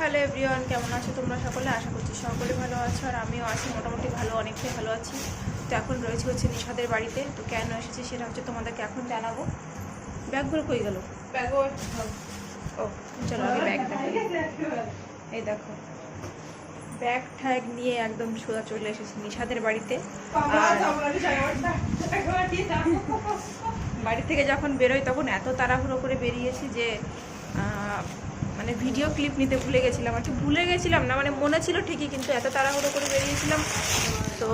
Hello everyone কেমন আছো তোমরা সকলে? আশা করছি সকলে ভালো আছো আর আমিও আছি মোটামুটি ভালো অনেকটাই ভালো আছি। তো এখন রয়েছে হচ্ছে নিশাদের বাড়িতে। তো কেন এসেছি সেটা হচ্ছে তোমাদেরকে এখন জানাব। ব্যাগগুলো কই গেল? ব্যাগ ও চলো আগে ব্যাগ দেখো এই দেখো ব্যাগ ট্যাগ নিয়ে একদম সোজা চলে এসেছি নিশাদের বাড়িতে। আর বাড়ি থেকে যখন বেরোই তখন এত তাড়াহুড়ো করে বেরিয়েছি যে মানে ভিডিও ক্লিপ নিতে ভুলে গেছিলাম। আর কি ভুলে গেছিলাম না মানে মনে ছিল ঠিকই, কিন্তু এত তাড়াহুড়ো করে বেরিয়েছিলাম। তো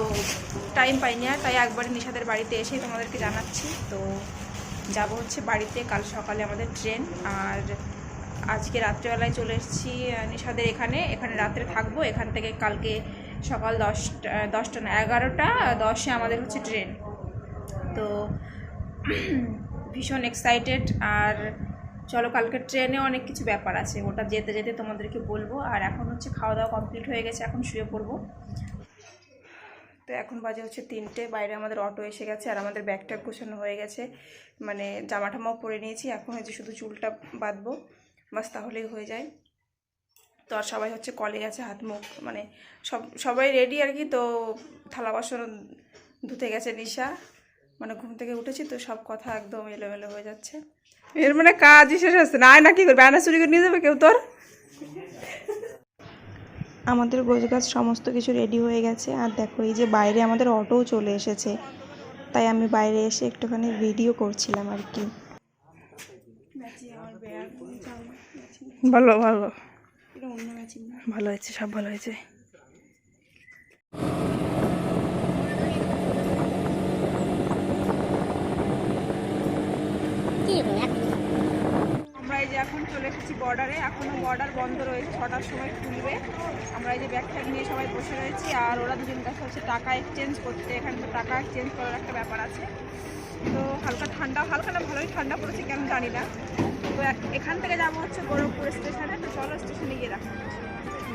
টাইম পাইনি আর, তাই একবারে নিশাদের বাড়িতে এসেই তোমাদেরকে জানাচ্ছি। তো যাব হচ্ছে বাড়িতে, কাল সকালে আমাদের ট্রেন আর আজকে রাত্রেবেলায় চলে এসেছি নিশাদের এখানে। এখানে রাত্রে থাকব, এখান থেকে কালকে সকাল দশটা দশটা না, এগারোটা, দশে আমাদের হচ্ছে ট্রেন তো ভীষণ এক্সাইটেড আর চলো, কালকে ট্রেনে অনেক কিছু ব্যাপার আছে। ওটা যেতে যেতে তোমাদেরকে বলব। আর এখন হচ্ছে খাওয়া দাওয়া কমপ্লিট হয়ে গেছে, এখন শুয়ে পড়ব। তো এখন বাজে হচ্ছে তিনটে। বাইরে আমাদের অটো এসে গেছে আর আমাদের ব্যাগটা গোছানো হয়ে গেছে। মানে জামা টামাও পরে নিয়েছি। এখন হচ্ছে শুধু চুলটা বাঁধবো। বাস তাহলেই হয়ে যায়। তো আর সবাই হচ্ছে কলে গেছে হাত মুখ মানে সব, সবাই রেডি আর কি। তো থালা বাসন ধুতে গেছে নিশা। মানে ঘুম থেকে উঠেছি তো সব কথা একদম এলোমেলো হয়ে যাচ্ছে। এর মানে কাজই শেষ হচ্ছে। না না কি করবে? আয়না চুরি করে নিয়ে যাবে কেউ তোর? আমাদের গোজ গাছ সমস্ত কিছু রেডি হয়ে গেছে। আর দেখো এই যে বাইরে আমাদের অটোও চলে এসেছে। তাই আমি বাইরে এসে একটুখানি ভিডিও করছিলাম আর কি। ভালো ভালো। ভালো হয়েছে সব ভালো হয়েছে আমরা এই যে এখন চলে এসেছি বর্ডারে এখনও বর্ডার বন্ধ রয়েছে ছটার সময় খুলবে। আমরা এই যে ব্যাগ ট্যাগ নিয়ে সবাই বসে রয়েছি আর ওরা দুজন কাছে হচ্ছে টাকা এক্সচেঞ্জ করতে। এখানে তো টাকা এক্সচেঞ্জ করার একটা ব্যাপার আছে। তো হালকা ঠান্ডা হালকা না ভালোই ঠান্ডা পড়েছে কেন জানি না। তো এখান থেকে যাব হচ্ছে গোরখপুর স্টেশনে তো চলো স্টেশনে গিয়ে রাখা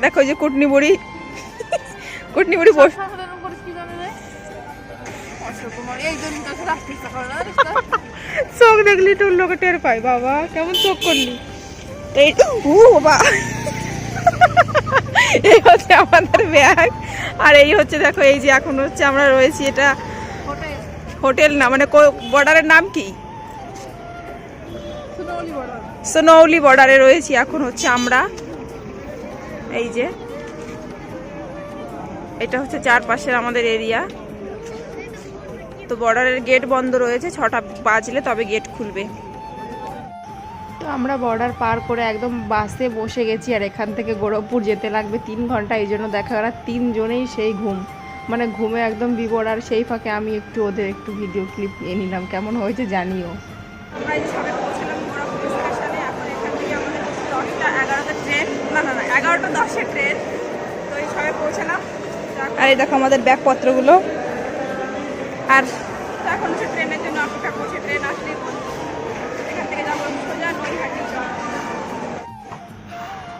দেখো এই যে কুটনি বুড়ি। কুটনি বুড়ি বস চোখ দেখলি তোর লোকে টের পাই বাবা। কেমন চোখ করলি? এই, ও এই হচ্ছে আমাদের ব্যাগ। আর এই হচ্ছে দেখো, এই যে এখন হচ্ছে আমরা রয়েছি এটা হোটেল না মানে বর্ডারের নাম কি? সোনৌলি বর্ডারে রয়েছি এখন হচ্ছে আমরা। এই যে, এটা হচ্ছে চারপাশের আমাদের এরিয়া। তো বর্ডারের গেট বন্ধ রয়েছে, ছটা বাজলে তবে গেট খুলবে। তো আমরা বর্ডার পার করে একদম বাসে বসে গেছি আর এখান থেকে গোরখপুর যেতে লাগবে তিন ঘণ্টা এই জন্য দেখা গেল তিনজনেই সেই ঘুম। মানে ঘুমে একদম বিবর আর সেই ফাঁকে আমি একটু ওদের একটু ভিডিও ক্লিপ নিয়ে নিলাম। কেমন হয়েছে জানিও। আর এই দেখো আমাদের ব্যাগপত্রগুলো। আর এখন ট্রেনের জন্য অপেক্ষা করছে। ট্রেন আসলেই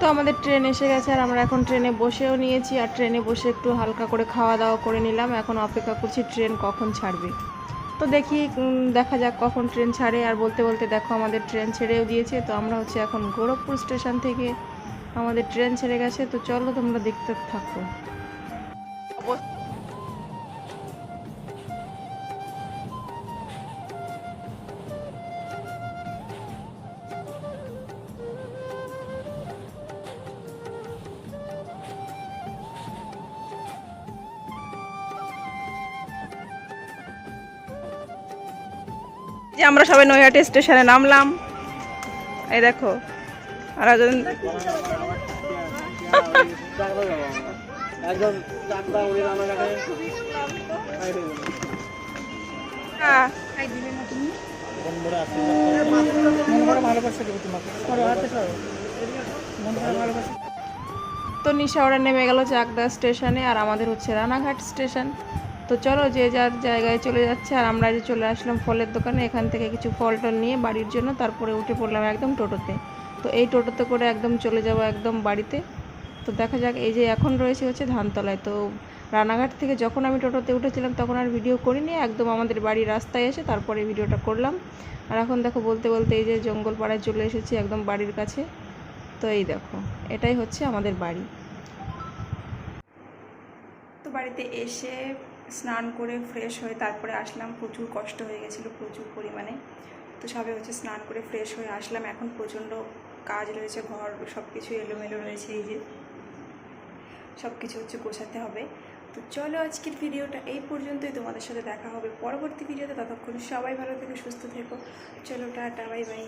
তো আমাদের ট্রেন এসে গেছে আর আমরা এখন ট্রেনে বসেও নিয়েছি আর ট্রেনে বসে একটু হালকা করে খাওয়া দাওয়া করে নিলাম। এখন অপেক্ষা করছি ট্রেন কখন ছাড়বে। তো দেখি দেখা যাক কখন ট্রেন ছাড়ে। আর বলতে বলতে দেখো আমাদের ট্রেন ছেড়েও দিয়েছে। তো আমরা হচ্ছে এখন গোরখপুর স্টেশন থেকে আমাদের ট্রেন ছেড়ে গেছে। তো চলো তোমরা দেখতে থাকো। যে আমরা সবাই নৈহাটি স্টেশনে নামলাম। এই দেখো আর একজন হ্যাঁ, তো নিশা ওরা নেমে গেল চাকদা স্টেশনে আর আমাদের হচ্ছে রানাঘাট স্টেশন। তো চলো যে যার জায়গায় চলে যাচ্ছে আর আমরা যে চলে আসলাম ফলের দোকানে, এখান থেকে কিছু ফল টল নিয়ে বাড়ির জন্য তারপরে উঠে পড়লাম একদম টোটোতে। তো এই টোটোতে করে একদম চলে যাব একদম বাড়িতে। তো দেখা যাক, এই যে এখন রয়েছে হচ্ছে ধানতলায়। তো রানাঘাট থেকে যখন আমি টোটোতে উঠেছিলাম তখন আর ভিডিও করিনি, একদম আমাদের বাড়ির রাস্তায় এসে তারপরে ভিডিওটা করলাম। আর এখন দেখো বলতে বলতে এই যে জঙ্গল পাড়ায় চলে এসেছি একদম বাড়ির কাছে। তো এই দেখো, এটাই হচ্ছে আমাদের বাড়ি। তো বাড়িতে এসে স্নান করে ফ্রেশ হয়ে তারপরে আসলাম। প্রচুর কষ্ট হয়ে গেছিল, প্রচুর পরিমাণে। তো সবে হচ্ছে স্নান করে ফ্রেশ হয়ে আসলাম। এখন প্রচণ্ড কাজ রয়েছে, ঘর সব কিছু এলোমেলো রয়েছে, এই যে সব কিছু হচ্ছে গোছাতে হবে। তো চলো আজকের ভিডিওটা এই পর্যন্তই। তোমাদের সাথে দেখা হবে পরবর্তী ভিডিওতে। ততক্ষণ সবাই ভালো থেকো, সুস্থ থেকো। চলো টাটা, বাই বাই।